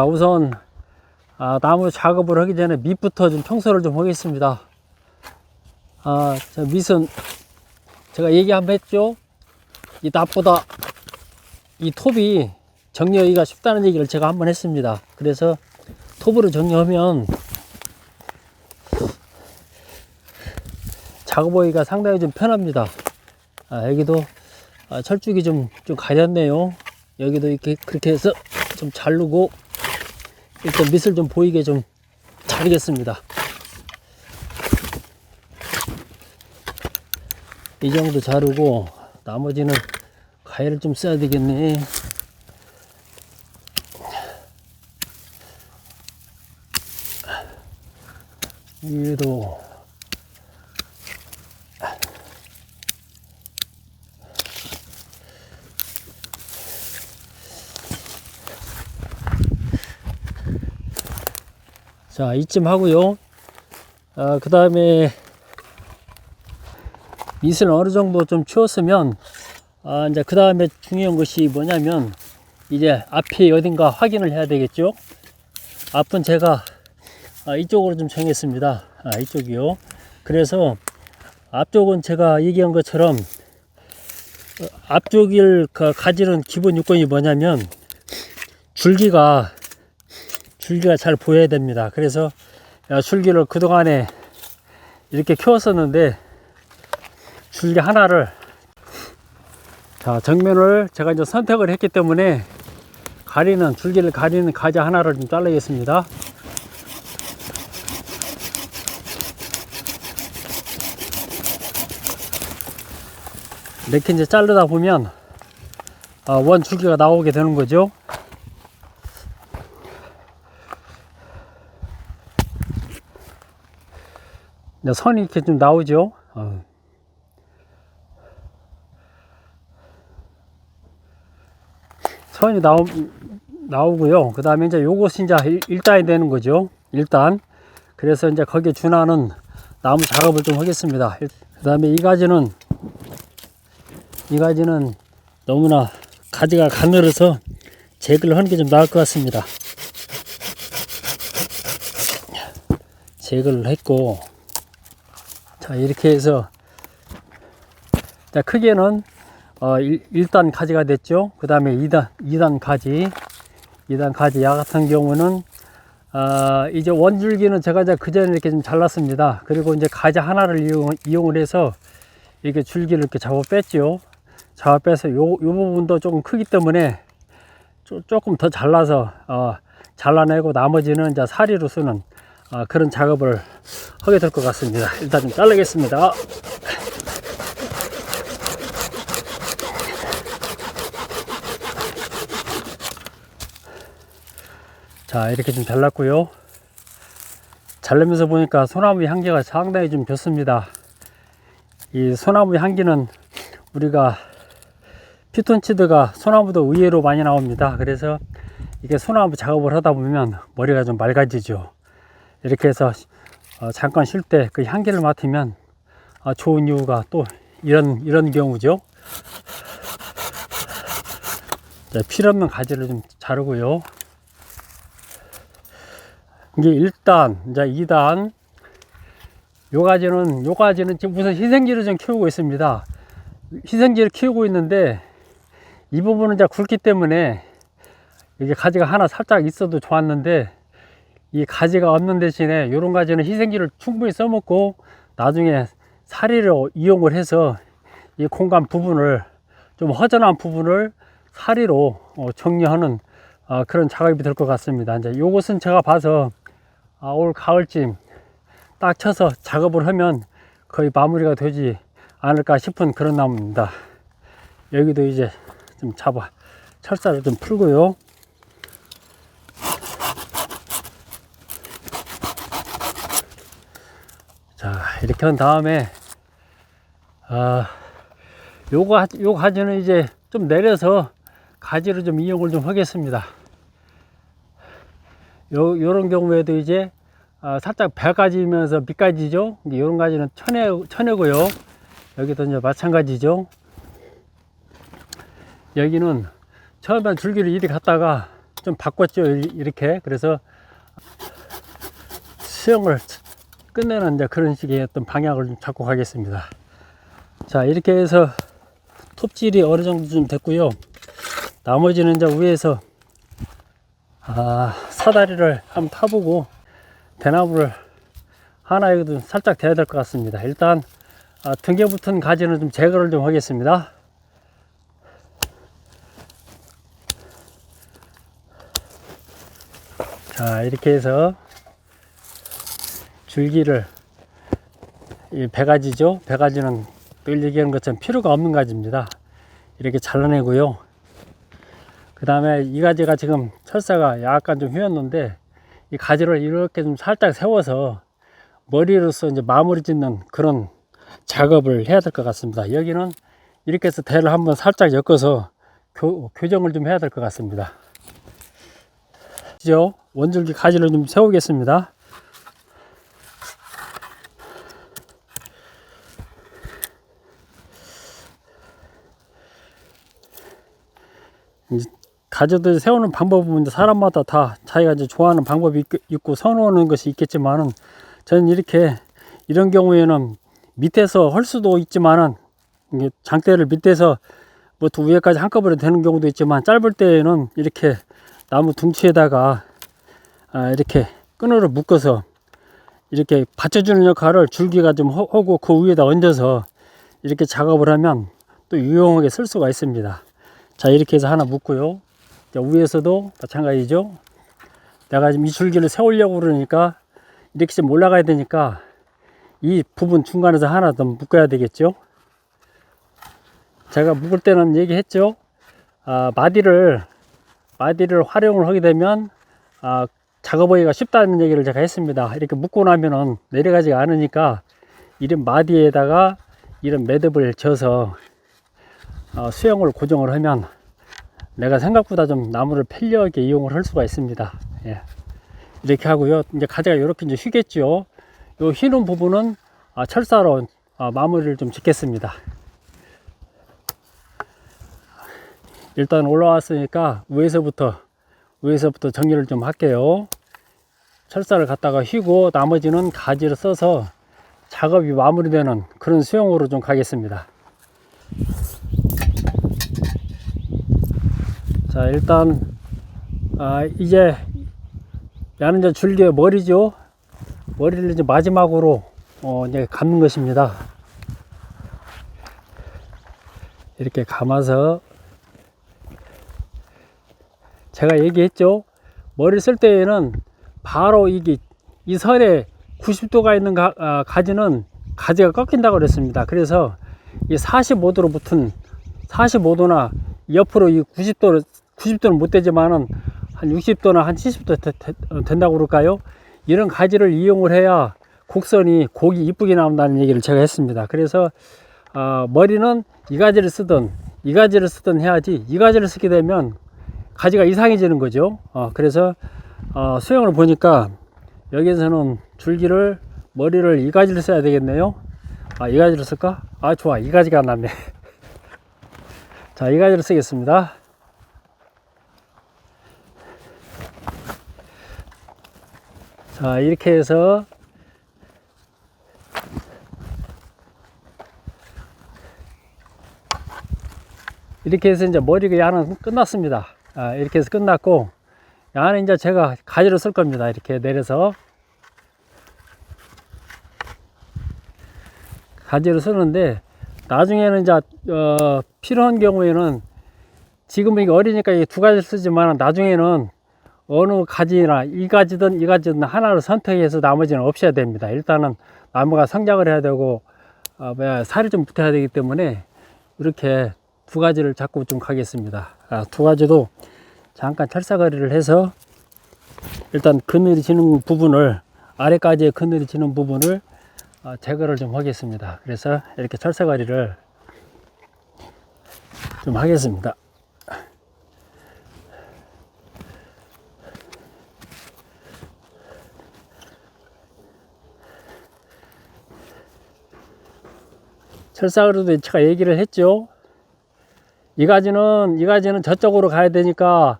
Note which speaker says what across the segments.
Speaker 1: 아, 우선 아, 나무 작업을 하기 전에 밑부터 좀 청소를 좀 하겠습니다. 아, 저 밑은 제가 얘기 한번 했죠. 이 납보다 이 톱이 정리하기가 쉽다는 얘기를 제가 한번 했습니다. 그래서 톱으로 정리하면 작업하기가 상당히 좀 편합니다. 아, 여기도 아, 철쭉이 좀, 좀 가렸네요. 여기도 이렇게 그렇게 해서 좀 자르고 일단 밑을 좀 보이게 좀 자르겠습니다. 이 정도 자르고 나머지는 가위를 좀 써야 되겠네. 위에도 자 이쯤 하고요. 아, 그 다음에 밑을 어느 정도 좀 치웠으면 아, 이제 그 다음에 중요한 것이 뭐냐면 이제 앞이 어딘가 확인을 해야 되겠죠? 앞은 제가 아, 이쪽으로 좀 정했습니다. 아, 이쪽이요. 그래서 앞쪽은 제가 얘기한 것처럼 어, 앞쪽을 그 가지는 기본 요건이 뭐냐면 줄기가 줄기가 잘 보여야 됩니다. 그래서 야, 줄기를 그동안에 이렇게 키웠었는데 줄기 하나를 자 정면을 제가 이제 선택을 했기 때문에 가리는 줄기를 가리는 가지 하나를 좀 잘라겠습니다. 이렇게 이제 자르다 보면 아, 원 줄기가 나오게 되는 거죠. 이제 선이 이렇게 좀 나오죠. 어. 선이 나오, 나오고요. 그 다음에 이제 요것이 이제 일- 일단이 되는 거죠. 일단. 그래서 이제 거기에 준하는 나무 작업을 좀 하겠습니다. 그 다음에 이 가지는, 이 가지는 너무나 가지가 가늘어서 제거를 하는 게 좀 나을 것 같습니다. 제거를 했고, 자 이렇게 해서 자 크게는 어, 1, 단 가지가 됐죠? 그 다음에 2단 2단 가지. 2단 가지. 야 같은 경우는 아, 이제 원줄기는 제가 이제 그 전에 이렇게 좀 잘랐습니다. 그리고 이제 가지 하나를 이용, 이용을 해서 이렇게 줄기를 이렇게 잡아 뺐죠. 잡아 빼서 요, 요 부분도 조금 크기 때문에 조, 조금 더 잘라서 어, 잘라내고 나머지는 이제 사리로 쓰는 아, 그런 작업을 하게 될 것 같습니다. 일단 좀 자르겠습니다. 자, 이렇게 좀 잘랐고요. 자르면서 보니까 소나무 향기가 상당히 좀 좋습니다. 이 소나무 향기는 우리가 피톤치드가 소나무도 의외로 많이 나옵니다. 그래서 이게 소나무 작업을 하다 보면 머리가 좀 맑아지죠. 이렇게 해서 어, 잠깐 쉴 때 그 향기를 맡으면 아, 좋은 이유가 또 이런 이런 경우죠. 자, 필요없는 가지를 좀 자르고요. 이게 1단, 이제 2단. 요 가지는 요 가지는 지금 우선 희생지를 좀 키우고 있습니다. 희생지를 키우고 있는데 이 부분은 이제 굵기 때문에 이게 가지가 하나 살짝 있어도 좋았는데 이 가지가 없는 대신에 이런 가지는 희생기를 충분히 써먹고 나중에 사리를 이용을 해서 이 공간 부분을 좀 허전한 부분을 사리로 어, 정리하는 어, 그런 작업이 될 것 같습니다. 이제 요것은 제가 봐서 아, 올 가을쯤 딱 쳐서 작업을 하면 거의 마무리가 되지 않을까 싶은 그런 나무입니다. 여기도 이제 좀 잡아 철사를 좀 풀고요. 자 이렇게 한 다음에 아 요거 하- 요 가지는 이제 좀 내려서 가지로 좀 이용을 좀 하겠습니다 요 요런 경우에도 이제 아, 살짝 배가지면서 밑가지죠 요런 가지는 쳐내 쳐내고요 여기도 이제 마찬가지죠 여기는 처음엔 줄기를 이리 갔다가 좀 바꿨죠. 이- 이렇게. 그래서 수영을 끝내는 이제 그런 식의 어떤 방향을 좀 잡고 가겠습니다. 자, 이렇게 해서 톱질이 어느 정도 좀 됐고요. 나머지는 이제 위에서 아, 사다리를 한번 타보고 대나무를 하나 여기도 살짝 대야 될 것 같습니다. 일단 아, 등에 붙은 가지는 좀 제거를 좀 하겠습니다. 자, 이렇게 해서 줄기를 이 배가지죠. 배가지는 늘 얘기하는 것처럼 필요가 없는 가지입니다. 이렇게 잘라내고요. 그 다음에 이 가지가 지금 철사가 약간 좀 휘었는데 이 가지를 이렇게 좀 살짝 세워서 머리로서 이제 마무리 짓는 그런 작업을 해야 될 것 같습니다. 여기는 이렇게 해서 대를 한번 살짝 엮어서 교, 교정을 좀 해야 될 것 같습니다. 원줄기 가지를 좀 세우겠습니다. 가지들 세우는 방법은 사람마다 다 자기가 이제 좋아하는 방법이 있- 있고 선호하는 것이 있겠지만은 저는 이렇게 이런 경우에는 밑에서 할 수도 있지만은 장대를 밑에서 뭐두 위에까지 한꺼번에 되는 경우도 있지만 짧을 때에는 이렇게 나무 둥치에다가 아, 이렇게 끈으로 묶어서 이렇게 받쳐주는 역할을 줄기가 좀 허- 하고 그 위에다 얹어서 이렇게 작업을 하면 또 유용하게 쓸 수가 있습니다. 자 이렇게 해서 하나 묶고요. 자, 위에서도 마찬가지죠. 내가 지금 이 줄기를 세우려고 그러니까 이렇게 좀 올라가야 되니까 이 부분 중간에서 하나 더 묶어야 되겠죠. 제가 묶을 때는 얘기했죠. 아, 마디를 마디를 활용을 하게 되면 아, 작업하기가 쉽다는 얘기를 제가 했습니다. 이렇게 묶고 나면은 내려가지가 않으니까 이런 마디에다가 이런 매듭을 져서 어, 수영을 고정을 하면 내가 생각보다 좀 나무를 편리하게 이용을 할 수가 있습니다. 예. 이렇게 하고요. 이제 가지가 이렇게 이제 휘겠죠. 요 휘는 부분은 아, 철사로 아, 마무리를 좀 짓겠습니다. 일단 올라왔으니까 위에서부터 위에서부터 정리를 좀 할게요. 철사를 갖다가 휘고 나머지는 가지를 써서 작업이 마무리되는 그런 수영으로 좀 가겠습니다. 자 일단 아 이제 야는 이제 줄기의 머리죠. 머리를 이제 마지막으로 어 이제 감는 것입니다. 이렇게 감아서 제가 얘기했죠. 머리 쓸 때에는 바로 이게 이 선에 90도가 있는 가, 아, 가지는 가지가 꺾인다고 그랬습니다. 그래서 이 45도로 붙은 45도나 옆으로 이 90도를 90도는 못 되지만은 한 60도나 한 70도 되, 되, 어, 된다고 그럴까요? 이런 가지를 이용을 해야 곡선이 곡이 이쁘게 나온다는 얘기를 제가 했습니다. 그래서 어, 머리는 이 가지를 쓰든 이 가지를 쓰든 해야지 이 가지를 쓰게 되면 가지가 이상해지는 거죠. 어, 그래서 어, 수영을 보니까 여기에서는 줄기를 머리를 이 가지를 써야 되겠네요. 아, 이 가지를 쓸까? 아, 좋아. 이 가지가 안 났네. 자, 이 가지를 쓰겠습니다. 자, 이렇게 해서 이렇게 해서 이제 머리가 야는 끝났습니다. 아, 이렇게 해서 끝났고, 야는 이제 제가 가지로 쓸 겁니다. 이렇게 내려서. 가지로 쓰는데, 나중에는 이제, 어, 필요한 경우에는 지금은 이게 어리니까 이두 가지를 쓰지만 나중에는 어느 가지나 이 가지든 이 가지든 하나를 선택해서 나머지는 없애야 됩니다. 일단은 나무가 성장을 해야 되고 어, 뭐야, 살이 좀 붙어야 되기 때문에 이렇게 두 가지를 잡고 좀 가겠습니다. 아, 두 가지도 잠깐 철사거리를 해서 일단 그늘이 지는 부분을 아래까지의 그늘이 지는 부분을 어, 제거를 좀 하겠습니다. 그래서 이렇게 철사거리를 좀 하겠습니다. 철사그래도 제가 얘기를 했죠. 이 가지는 이 가지는 저쪽으로 가야 되니까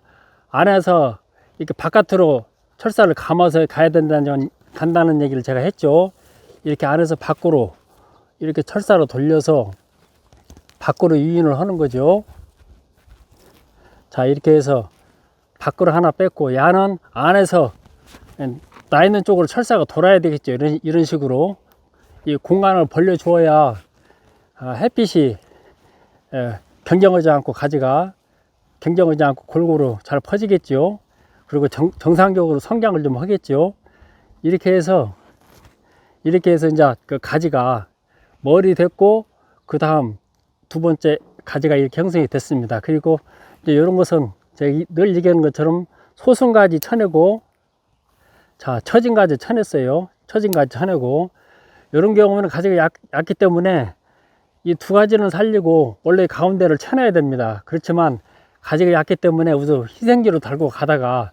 Speaker 1: 안에서 이렇게 바깥으로 철사를 감아서 가야 된다는 간다는 얘기를 제가 했죠. 이렇게 안에서 밖으로 이렇게 철사로 돌려서 밖으로 유인을 하는 거죠. 자 이렇게 해서 밖으로 하나 뺐고 야는 안에서 나 있는 쪽으로 철사가 돌아야 되겠죠. 이런, 이런 식으로 이 공간을 벌려 주어야 아, 햇빛이 예, 경쟁하지 않고 가지가 경쟁하지 않고 골고루 잘 퍼지겠죠. 그리고 정, 정상적으로 성장을 좀 하겠죠. 이렇게 해서 이렇게 해서 이제 그 가지가 머리 됐고 그 다음 두 번째 가지가 이렇게 형성이 됐습니다. 그리고 이제 이런 것은 제가 이- 늘 얘기하는 것처럼 소순가지 쳐내고 자 처진 가지 쳐냈어요. 처진 가지 쳐내고 이런 경우는 가지가 약, 얕기 때문에 이 두 가지는 살리고 원래 가운데를 쳐내야 됩니다. 그렇지만 가지가 얕기 때문에 우선 희생지로 달고 가다가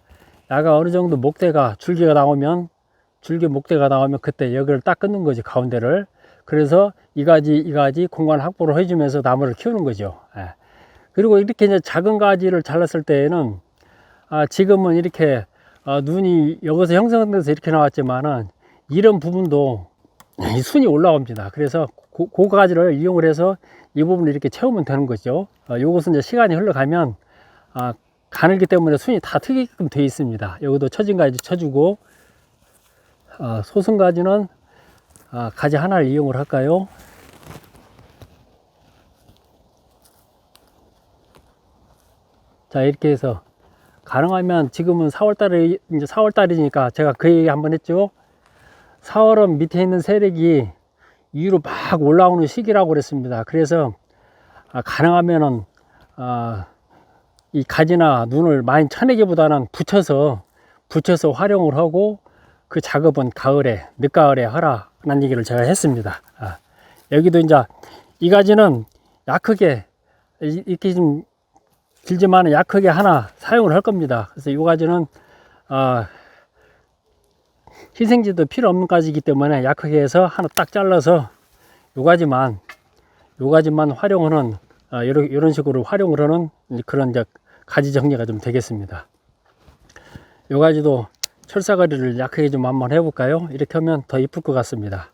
Speaker 1: 야가 어느 정도 목대가 줄기가 나오면 줄기 목대가 나오면 그때 여기를 딱 끊는 거지 가운데를 그래서 이 가지 이 가지 공간 확보를 해주면서 나무를 키우는 거죠. 예. 그리고 이렇게 이제 작은 가지를 잘랐을 때에는 아, 지금은 이렇게 아, 눈이 여기서 형성돼서 이렇게 나왔지만은 이런 부분도 이 순이 올라옵니다. 그래서 고, 그 가지를 이용을 해서 이 부분을 이렇게 채우면 되는 거죠. 아, 요것은 이제 시간이 흘러가면 아, 가늘기 때문에 순이 다 트게끔 되어 있습니다. 여기도 처진 가지 쳐주고 아, 소순 가지는 아, 가지 하나를 이용을 할까요? 자 이렇게 해서 가능하면 지금은 4월달에 이제 4월달이니까 제가 그 얘기 한번 했죠. 4월은 밑에 있는 세력이 위로 막 올라오는 시기라고 그랬습니다. 그래서 아, 가능하면은 아, 이 가지나 눈을 많이 쳐내기보다는 붙여서 붙여서 활용을 하고 그 작업은 가을에 늦가을에 하라는 얘기를 제가 했습니다. 아, 여기도 이제 이 가지는 약하게 이- 이렇게 좀 길지만 약하게 하나 사용을 할 겁니다. 그래서 이 가지는 아, 희생지도 필요 없는 가지이기 때문에 약하게 해서 하나 딱 잘라서 요 가지만 요 가지만 활용하는 아, 이런 식으로 활용을 하는 그런 이제 가지 정리가 좀 되겠습니다. 요 가지도 철사가리를 약하게 좀 한번 해볼까요? 이렇게 하면 더 이쁠 것 같습니다.